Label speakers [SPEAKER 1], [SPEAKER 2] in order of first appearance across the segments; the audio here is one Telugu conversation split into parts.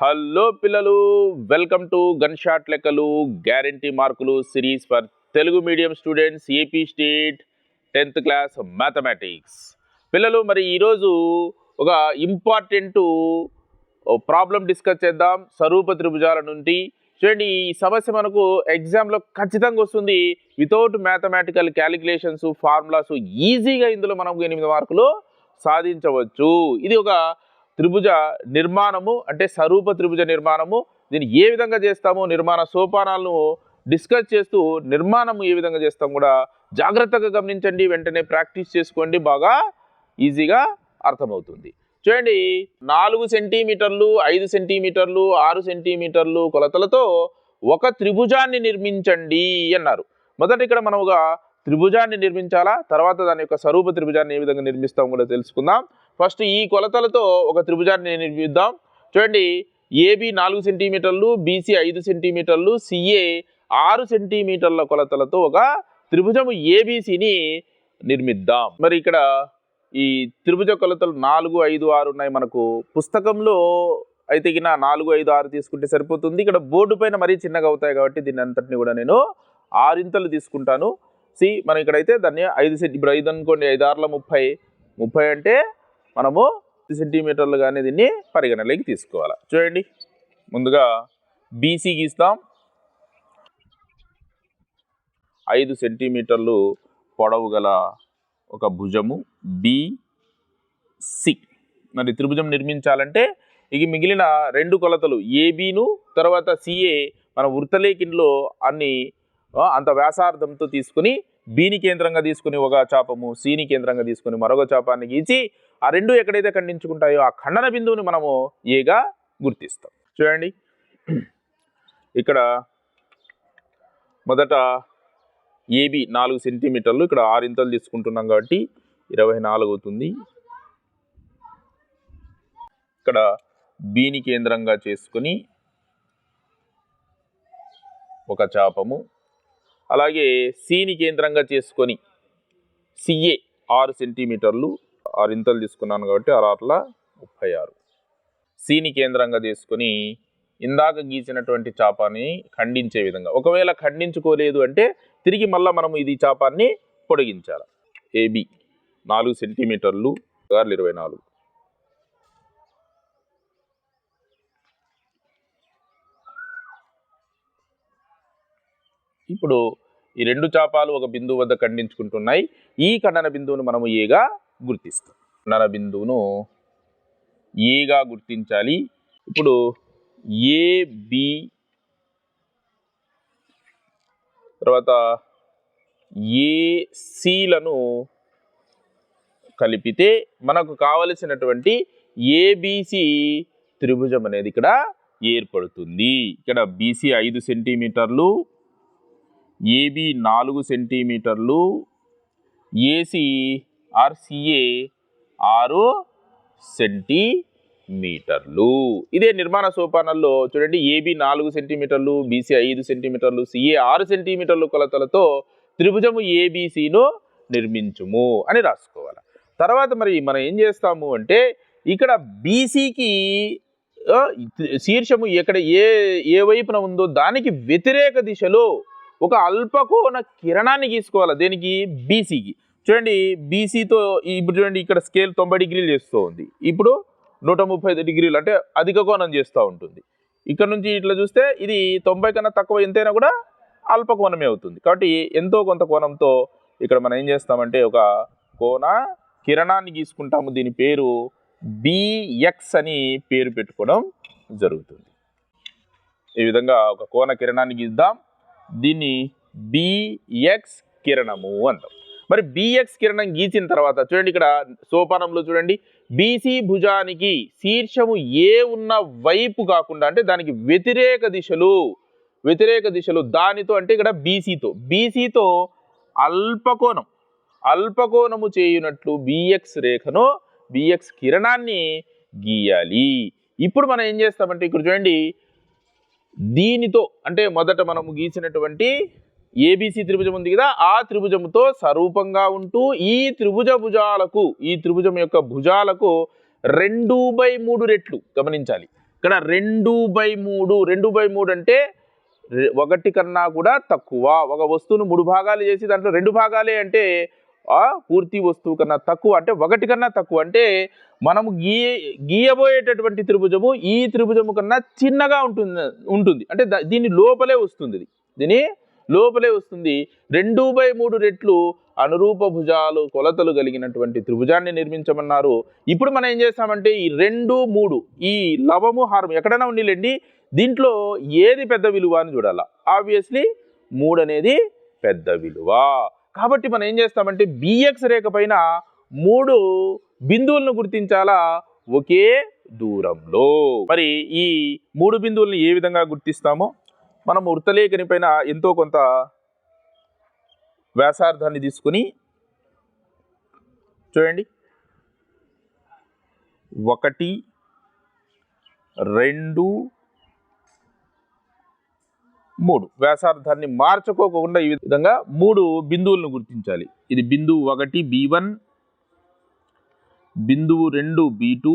[SPEAKER 1] హలో పిల్లలు వెల్కమ్ టు గన్ షాట్ లెక్కలు గ్యారంటీ మార్కులు series for Telugu medium students AP state tenth class mathematics. పిల్లలు మరి ఈరోజు ఒక ఇంపార్టెంట్ ప్రాబ్లం డిస్కస్ చేద్దాం. స్వరూప త్రిభుజాల నుండి. చూడండి ఈ సమస్య మనకు ఎగ్జామ్లో ఖచ్చితంగా వస్తుంది. వితౌట్ మ్యాథమెటికల్ క్యాలిక్యులేషన్స్ ఫార్ములాస్ ఈజీగా ఇందులో మనం ఎనిమిది మార్కులు సాధించవచ్చు. ఇది ఒక త్రిభుజ నిర్మాణము అంటే స్వరూప త్రిభుజ నిర్మాణము దీన్ని ఏ విధంగా చేస్తాము నిర్మాణ సోపానాలను డిస్కస్ చేస్తూ నిర్మాణం ఏ విధంగా చేస్తాం కూడా జాగ్రత్తగా గమనించండి వెంటనే ప్రాక్టీస్ చేసుకోండి బాగా ఈజీగా అర్థమవుతుంది. చూడండి నాలుగు సెంటీమీటర్లు ఐదు సెంటీమీటర్లు ఆరు సెంటీమీటర్లు కొలతలతో ఒక త్రిభుజాన్ని నిర్మించండి అన్నారు. మొదట ఇక్కడ మనం ఒక త్రిభుజాన్ని నిర్మించాలా? తర్వాత దాని యొక్క స్వరూప త్రిభుజాన్ని ఏ విధంగా నిర్మిస్తాం కూడా తెలుసుకుందాం. ఫస్ట్ ఈ కొలతలతో ఒక త్రిభుజాన్ని నిర్మిద్దాం. చూడండి ఏబి నాలుగు సెంటీమీటర్లు బీసీ ఐదు సెంటీమీటర్లు సిఏ ఆరు సెంటీమీటర్ల కొలతలతో ఒక త్రిభుజము ఏబిసిని నిర్మిద్దాం. మరి ఇక్కడ ఈ త్రిభుజ కొలతలు నాలుగు ఐదు ఆరు ఉన్నాయి మనకు. పుస్తకంలో అయితే ఇక నాలుగు ఐదు ఆరు తీసుకుంటే సరిపోతుంది. ఇక్కడ బోర్డు పైన మరీ చిన్నగా అవుతాయి కాబట్టి దీన్ని అంతటిని కూడా నేను ఆరింతలు తీసుకుంటాను. సి మనం ఇక్కడైతే దాన్ని ఐదు సెంటీ ఇప్పుడు ఐదు అనుకోండి ఐదు ఆరుల ముప్పై. ముప్పై అంటే మనము సెంటీమీటర్లు కానీ దీన్ని పరిగణలోకి తీసుకోవాలి. చూడండి. ముందుగా బీసీ గీస్తాం ఐదు సెంటీమీటర్లు పొడవు గల ఒక భుజము బిసి మరి త్రిభుజం నిర్మించాలంటే ఇక మిగిలిన రెండు కొలతలు ఏబీను తర్వాత సిఏ మన వృత్తలేఖిన్లో అన్ని అంత వ్యాసార్థంతో తీసుకుని బీని కేంద్రంగా తీసుకుని ఒక చాపము సీని కేంద్రంగా తీసుకుని మరొక చాపాన్ని గీచి ఆ రెండు ఎక్కడైతే ఖండించుకుంటాయో ఆ ఖండన బిందువుని మనము ఏగా గుర్తిస్తాం. చూడండి. ఇక్కడ మొదట ఏబి నాలుగు సెంటీమీటర్లు ఇక్కడ ఆరింతలు తీసుకుంటున్నాం కాబట్టి ఇరవై నాలుగు అవుతుంది. ఇక్కడ బీని కేంద్రంగా చేసుకొని ఒక చాపము అలాగే సిని కేంద్రంగా చేసుకొని సిఏ ఆరు సెంటీమీటర్లు ఆరు ఇంతలు తీసుకున్నాను కాబట్టి ఆరాట్ల ముప్పై ఆరు. సిని కేంద్రంగా చేసుకొని ఇందాక గీసినటువంటి చాపాన్ని ఖండించే విధంగా. ఒకవేళ ఖండించుకోలేదు అంటే తిరిగి మళ్ళీ మనం ఇది చాపాన్ని పొడిగించాలి. ఏబి నాలుగు సెంటీమీటర్లు గార్లు ఇరవై నాలుగు. ఇప్పుడు ఈ రెండు చాపాలు ఒక బిందువు వద్ద ఖండించుకుంటున్నాయి. ఈ ఖండన బిందువును మనము ఏగా గుర్తిస్తాం? ఖండన బిందువును ఏగా గుర్తించాలి? ఇప్పుడు ఏబి తర్వాత ఏసీలను కలిపితే మనకు కావలసినటువంటి ఏబిసి త్రిభుజం అనేది ఇక్కడ ఏర్పడుతుంది. ఇక్కడ బీసీ ఐదు సెంటీమీటర్లు ఏబి నాలుగు సెంటీమీటర్లు ఏసి ఆర్సిఏ ఆరు సెంటీమీటర్లు. ఇదే నిర్మాణ సోపానాల్లో చూడండి ఏబి నాలుగు సెంటీమీటర్లు బీసీ ఐదు సెంటీమీటర్లు సిఏ ఆరు సెంటీమీటర్లు కొలతలతో త్రిభుజము ఏబిసిను నిర్మించుము అని రాసుకోవాలి. తర్వాత మరి మనం ఏం చేస్తాము అంటే ఇక్కడ బీసీకి శీర్షము ఎక్కడ ఏ ఏ వైపున ఉందో దానికి వ్యతిరేక దిశలో ఒక అల్పకోణ కిరణాన్ని గీసుకోవాలి. దేనికి? బీసీకి చూడండి బీసీతో ఇప్పుడు చూడండి ఇక్కడ స్కేల్ తొంభై డిగ్రీలు చేస్తూ ఉంది ఇప్పుడు నూట ముప్పై ఐదు డిగ్రీలు అంటే అధిక కోణం చేస్తూ ఉంటుంది. ఇక్కడ నుంచి ఇట్లా చూస్తే ఇది తొంభై కన్నా తక్కువ ఎంతైనా కూడా అల్ప కోణమే అవుతుంది. కాబట్టి ఎంతో కొంత కోణంతో ఇక్కడ మనం ఏం చేస్తామంటే ఒక కోణ కిరణాన్ని గీసుకుంటాము. దీని పేరు బిఎక్స్ అని పేరు పెట్టుకోవడం జరుగుతుంది. ఈ విధంగా ఒక కోణ కిరణాన్ని గీద్దాం. దీన్ని బిఎక్స్ కిరణము అంటాం. మరి బిఎక్స్ కిరణం గీచిన తర్వాత చూడండి ఇక్కడ సోపానంలో చూడండి బీసీ భుజానికి శీర్షము ఏ ఉన్న వైపు కాకుండా అంటే దానికి వ్యతిరేక దిశలు వ్యతిరేక దిశలు దానితో అంటే ఇక్కడ బీసీతో. బీసీతో అల్పకోణం అల్పకోణము చేయునట్లు బిఎక్స్ రేఖను బిఎక్స్ కిరణాన్ని గీయాలి. ఇప్పుడు మనం ఏం చేస్తామంటే ఇక్కడ చూడండి దీనితో అంటే మొదట మనము గీసినటువంటి ఏబీసీ త్రిభుజం ఉంది కదా ఆ త్రిభుజముతో సరూపంగా ఉంటూ ఈ త్రిభుజ భుజాలకు ఈ త్రిభుజం యొక్క భుజాలకు రెండు బై మూడు రెట్లు గమనించాలి. ఇక్కడ రెండు బై మూడు రెండు బై మూడు అంటే ఒకటి కన్నా కూడా తక్కువ. ఒక వస్తువును మూడు భాగాలు చేసి దాంట్లో రెండు భాగాలే అంటే ఆ పూర్తి వస్తువు కన్నా తక్కువ అంటే ఒకటి కన్నా తక్కువ. అంటే మనము గీయ గీయబోయేటటువంటి త్రిభుజము ఈ త్రిభుజము కన్నా చిన్నగా ఉంటుంది ఉంటుంది. అంటే దీని లోపలే వస్తుంది దీని లోపలే వస్తుంది. రెండు బై మూడు రెట్లు అనురూప భుజాలు కొలతలు కలిగినటువంటి త్రిభుజాన్ని నిర్మించమన్నారు. ఇప్పుడు మనం ఏం చేస్తామంటే ఈ రెండు మూడు ఈ లవము హారం ఎక్కడైనా ఉండిలేండి. దీంట్లో ఏది పెద్ద విలువ అని చూడాలా. ఆబ్వియస్లీ మూడు అనేది పెద్ద విలువ. కాబట్టి మనం ఏం చేస్తామంటే బిఎక్స్ రేఖ పైన మూడు బిందువులను గుర్తించాలా? ఒకే దూరంలో. మరి ఈ మూడు బిందువులను ఏ విధంగా గుర్తిస్తామో? మనం వృత్తలేఖని పైన ఎంతో కొంత వ్యాసార్థాన్ని తీసుకుని చూడండి. ఒకటి రెండు మూడు. వ్యాసార్థాన్ని మార్చుకోకుండా ఈ విధంగా మూడు బిందువులను గుర్తించాలి. ఇది బిందువు ఒకటి బి వన్ బిందువు రెండు బి టూ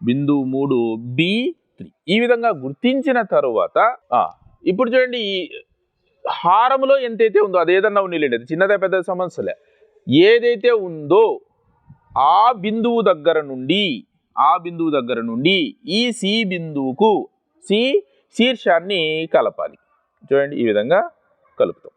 [SPEAKER 1] బిందువు మూడు బి త్రీ. ఈ విధంగా గుర్తించిన తరువాత ఇప్పుడు చూడండి ఈ హారములో ఎంతైతే ఉందో అది ఉండలేండి అది చిన్నదే పెద్ద సమస్యలే ఏదైతే ఉందో ఆ బిందువు దగ్గర నుండి ఆ బిందువు దగ్గర నుండి ఈ సి బిందువుకు సి శీర్షాన్ని కలపాలి. చూడండి ఈ విధంగా కలుపుతాం.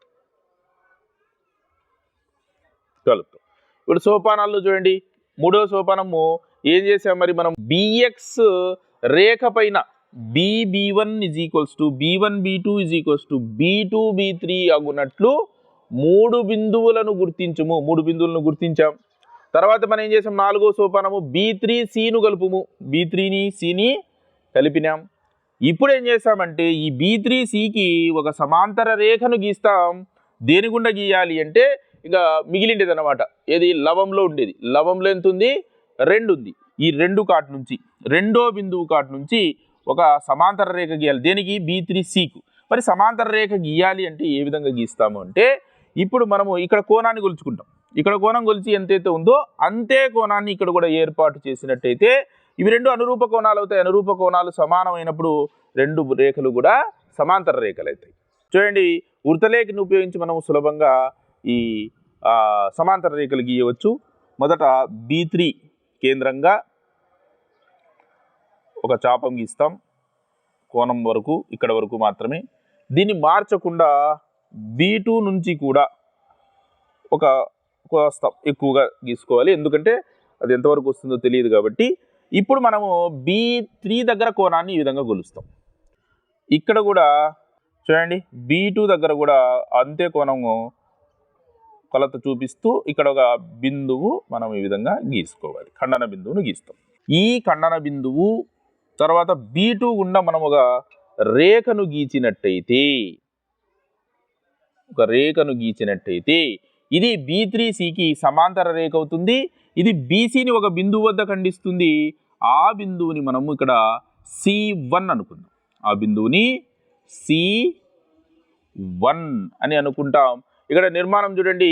[SPEAKER 1] కలుపుతాం. ఇప్పుడు సోపానాల్లో చూడండి మూడో సోపానము ఏం చేసాం మరి మనం? బిఎక్స్ రేఖ పైన BB one is equals to B one B two is equals to B two B three అగునట్లు మూడు బిందువులను గుర్తించము. మూడు బిందువులను గుర్తించాం. తర్వాత మనం ఏం చేసాం? నాలుగో సోపానము బి త్రీ సిను కలుపుము. బి త్రీని సిని కలిపినాం. ఇప్పుడు ఏం చేస్తామంటే ఈ బీ త్రీ సికి ఒక సమాంతర రేఖను గీస్తాం. దేని గుండా గీయాలి అంటే ఇంకా మిగిలిండేది అనమాట ఏది? లవంలో ఉండేది. లవంలో ఎంత ఉంది రెండు ఉంది. ఈ రెండు కాట్ నుంచి రెండో బిందువు కాట్ నుంచి ఒక సమాంతర రేఖ గీయాలి. దేనికి? బీ త్రీ సికు. మరి సమాంతర రేఖ గీయాలి అంటే ఏ విధంగా గీస్తాము అంటే ఇప్పుడు మనము ఇక్కడ కోణాన్ని కొలుచుకుంటాం. ఇక్కడ కోణం కొలిచి ఎంతైతే ఉందో అంతే కోణాన్ని ఇక్కడ కూడా ఏర్పాటు చేసినట్టయితే ఇవి రెండు అనురూప కోణాలు అవుతాయి. అనురూప కోణాలు సమానమైనప్పుడు రెండు రేఖలు కూడా సమాంతర రేఖలు అవుతాయి. చూడండి వృత్తలేఖని ఉపయోగించి మనం సులభంగా ఈ సమాంతర రేఖలు గీయవచ్చు. మొదట బీ త్రీ కేంద్రంగా ఒక చాపం గీస్తాం. కోణం వరకు ఇక్కడ వరకు మాత్రమే. దీన్ని మార్చకుండా బీ టూ నుంచి కూడా ఒక కోస్త ఎక్కువగా గీసుకోవాలి. ఎందుకంటే అది ఎంతవరకు వస్తుందో తెలియదు కాబట్టి ఇప్పుడు మనము బీ త్రీ దగ్గర కోణాన్ని ఈ విధంగా కొలుస్తాం. ఇక్కడ కూడా చూడండి బీ టూ దగ్గర కూడా అంతే కోణము కొలత చూపిస్తూ ఇక్కడ ఒక బిందువు మనం ఈ విధంగా గీసుకోవాలి. ఖండన బిందువును గీస్తాం. ఈ ఖండన బిందువు తర్వాత బీ టూ గుండా మనం ఒక రేఖను గీచినట్టయితే ఒక రేఖను గీచినట్టయితే ఇది బీ త్రీ సికి సమాంతర రేఖ అవుతుంది. ఇది బీసీని ఒక బిందువు వద్ద ఖండిస్తుంది. ఆ బిందువుని మనము ఇక్కడ సి వన్ అనుకుందాం. ఆ బిందువుని సి వన్ అని అనుకుంటాం. ఇక్కడ నిర్మాణం చూడండి.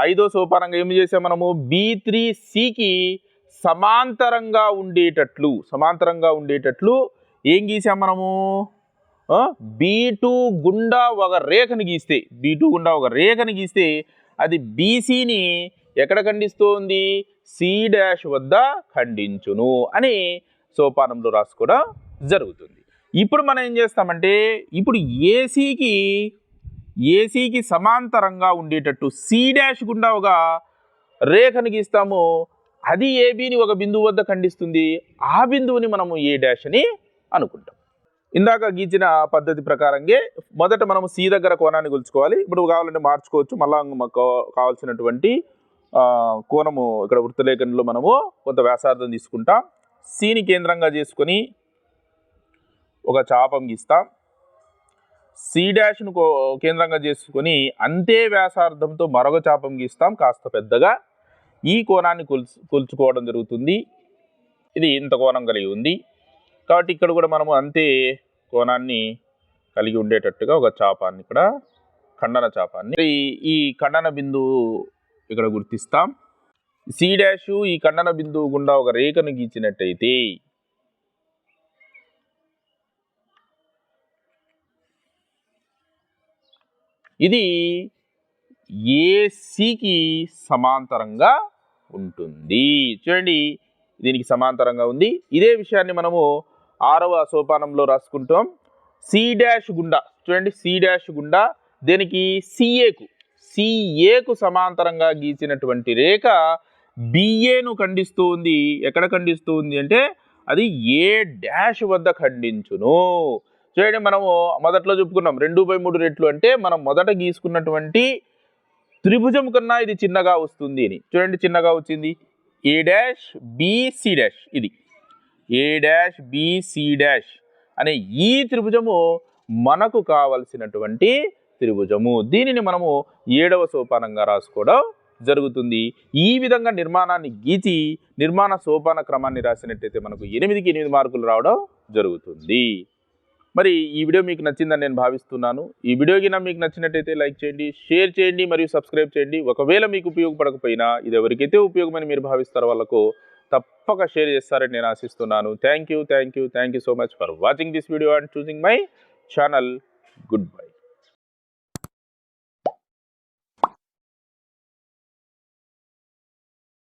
[SPEAKER 1] ఐదో సోపానంగా ఏం చేసాం మనము? బి త్రీ సికి సమాంతరంగా ఉండేటట్లు సమాంతరంగా ఉండేటట్లు ఏం గీసాం మనము? బి టూ గుండా ఒక రేఖను గీస్తే బి టూ గుండా ఒక రేఖను గీస్తే అది బీసీని ఎక్కడ ఖండిస్తోంది? సి డాష్ వద్ద ఖండించును అని సోపానంలో రాసుకోవడం జరుగుతుంది. ఇప్పుడు మనం ఏం చేస్తామంటే ఇప్పుడు ఏసీకి ఏసీకి సమాంతరంగా ఉండేటట్టు సి డాష్ గుండా ఒక రేఖను గీస్తాము. అది ఏబీని ఒక బిందువు వద్ద ఖండిస్తుంది? ఆ బిందువుని మనము ఏ డాష్ అని అనుకుంటాం. ఇందాక గీచిన పద్ధతి ప్రకారంగా మొదట మనము సి దగ్గర కోణాన్ని కొలుచుకోవాలి ఇప్పుడు కావాలంటే మార్చుకోవచ్చు. మళ్ళా మాకు కావాల్సినటువంటి కోణము ఇక్కడ వృత్తలేఖనంలో మనము కొంత వ్యాసార్థం తీసుకుంటాం. సిని కేంద్రంగా చేసుకొని ఒక చాపం గీస్తాం. సి డాష్ను కో- కేంద్రంగా చేసుకొని అంతే వ్యాసార్థంతో మరొక చాపం గీస్తాం కాస్త పెద్దగా. ఈ కోణాన్ని కొలుచు కొలుచుకోవడం జరుగుతుంది. ఇది ఇంత కోణం కలిగి ఉంది. కాబట్టి ఇక్కడ కూడా మనము అంతే కోణాన్ని కలిగి ఉండేటట్టుగా ఒక చాపాన్ని ఇక్కడ ఖండన చాపాన్ని. ఈ ఈ ఖండన బిందువు ఇక్కడ గుర్తిస్తాం. సి డాషు ఈ ఖండన బిందువు గుండా ఒక రేఖను గీచినట్టయితే ఇది ఏసీకి సమాంతరంగా ఉంటుంది. చూడండి దీనికి సమాంతరంగా ఉంది. ఇదే విషయాన్ని మనము ఆరవ సోపానంలో రాసుకుంటాం. సి డాష్ గుండా చూడండి సి డాష్ గుండా దీనికి సిఏకు సిఏకు సమాంతరంగా గీసినటువంటి రేఖ బిఏను ఖండిస్తూ ఉంది. ఎక్కడ ఖండిస్తూ ఉంది అంటే అది ఏ డాష్ వద్ద ఖండించును. చూడండి మనము మొదట్లో చెప్పుకున్నాం రెండు బై మూడు రెట్లు అంటే మనం మొదట గీసుకున్నటువంటి త్రిభుజం కన్నా ఇది చిన్నగా వస్తుంది అని. చూడండి చిన్నగా వచ్చింది. ఏ డాష్ బిసి డాష్ ఇది. ఏ డాష్ బిసి డాష్ అనే ఈ త్రిభుజము మనకు కావలసినటువంటి త్రిభుజము. దీనిని మనము ఏడవ సోపానంగా రాసుకోవడం జరుగుతుంది. ఈ విధంగా నిర్మాణాన్ని గీచి నిర్మాణ సోపాన క్రమాన్ని రాసినట్టయితే మనకు ఎనిమిదికి ఎనిమిది మార్కులు రావడం జరుగుతుంది. మరి ఈ వీడియో మీకు నచ్చిందని నేను భావిస్తున్నాను. ఈ వీడియో కింద మీకు నచ్చినట్టయితే లైక్ చేయండి షేర్ చేయండి మరియు సబ్స్క్రైబ్ చేయండి. ఒకవేళ మీకు ఉపయోగపడకపోయినా ఇది ఎవరికైతే ఉపయోగమని మీరు భావిస్తారో వాళ్ళకు తప్పక షేర్ చేస్తారని నేను ఆశిస్తున్నాను. Thank you thank you thank you so much for watching this video and choosing my channel. Good bye.